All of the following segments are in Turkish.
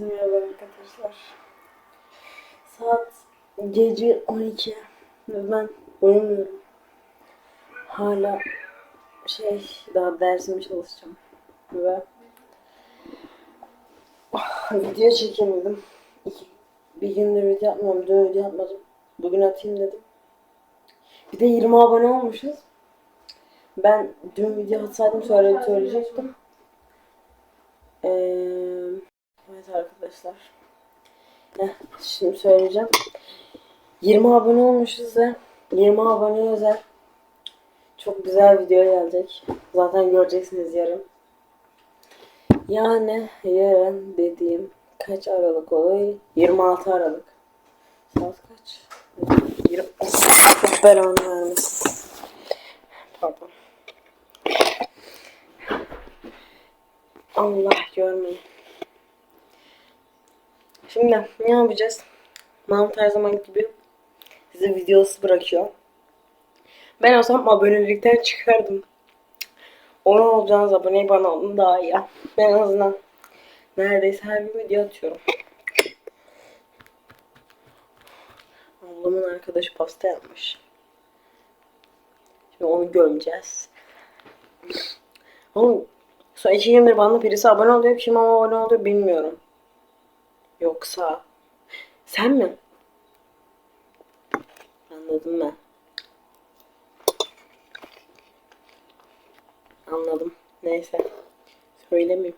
Merhaba arkadaşlar. Saat gece 12 ve ben uyumuyorum. Hala şey daha dersimi çalışacağım ve Ah, video çekemedim. İki, bir gündür video yapmıyorum. Dün video yapmadım. Bugün atayım dedim. Bir de 20 abone olmuşuz. Ben dün video atsaydım söyle söyleyecektim. Ee, evet arkadaşlar. Heh, şimdi söyleyeceğim. 20 abone olmuşuz ve 20 abone özel çok güzel video gelecek. Zaten göreceksiniz yarın. Yani yarın dediğim kaç Aralık oluyor? 26 Aralık. Saat kaç? 20. Çok belanı vermesin. Pardon. Allah görmeyin. Şimdi ne yapacağız? Mahmut her zaman gibi size videosu bırakıyor. Ben olsam abonelikten çıkardım. Ona olacağınız aboneyi bana olun daha iyi. Ben en azından neredeyse her gün video atıyorum. Ablamın arkadaşı pasta yapmış. Şimdi onu gömeceğiz. Oğlum son iki gündür bana birisi abone oluyor. Kim ama abone oluyor bilmiyorum. Yoksa sen mi? Anladım ben. Anladım. Neyse. Söylemeyeyim.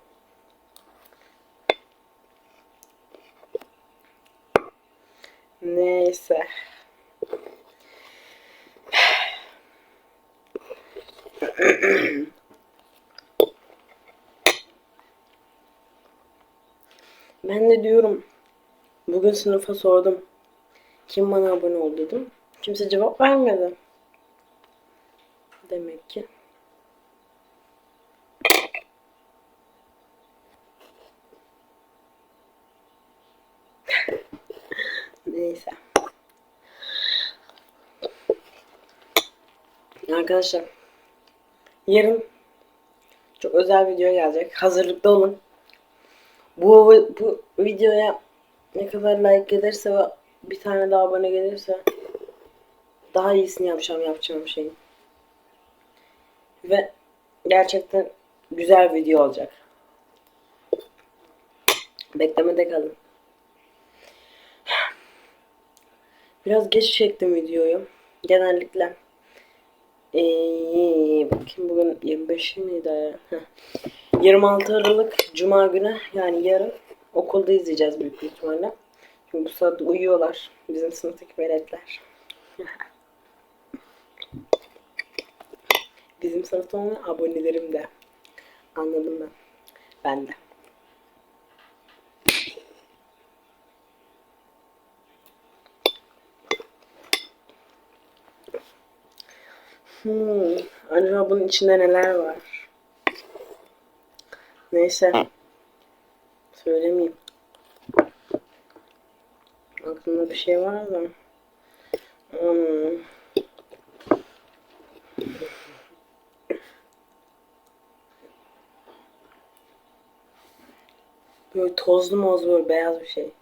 Neyse. Ben de diyorum bugün sınıfa sordum. Kim bana abone oldu dedim. Kimse cevap vermedi. Demek ki. Neyse. Arkadaşlar yarın çok özel video gelecek. Hazırlıklı olun. Bu bu videoya ne kadar like gelirse ve bir tane daha abone gelirse daha iyisini yapacağım yapacağım şeyin. Ve gerçekten güzel video olacak. Beklemede kalın. Biraz geç çektim videoyu. Genellikle ee, bakayım bugün 25 miydi? Ya? Heh. 26 Aralık Cuma günü yani yarın okulda izleyeceğiz büyük ihtimalle. Çünkü bu saatte uyuyorlar bizim sınıftaki veletler. bizim sınıfta olan abonelerim de. Anladım ben. Ben de. Hmm, acaba bunun içinde neler var? Neyse. Söylemeyeyim. Aklımda bir şey var da. Hmm. Böyle tozlu mozlu böyle beyaz bir şey.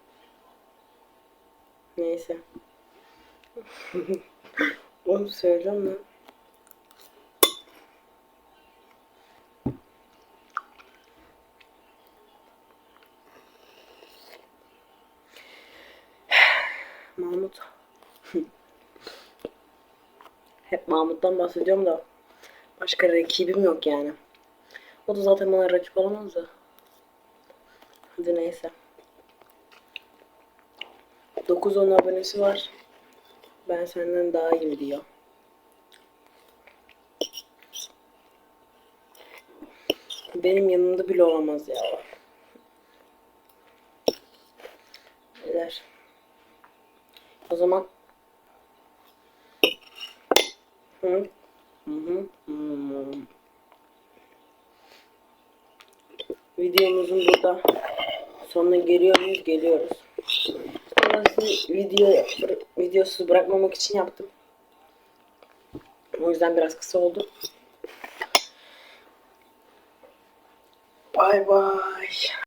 Neyse. Onu söyleyeceğim mi? Mahmut. Hep Mahmut'tan bahsediyorum da başka rakibim yok yani. O da zaten bana rakip olamaz da. Hadi neyse. 9-10 abonesi var. Ben senden daha iyiyim diyor. Benim yanımda bile olamaz ya. Neler? O zaman Hı. Hı hı. Hmm. Videomuzun burada sonuna geliyor muyuz? Geliyoruz. Burası video videosuz bırakmamak için yaptım. O yüzden biraz kısa oldu. Bay bay.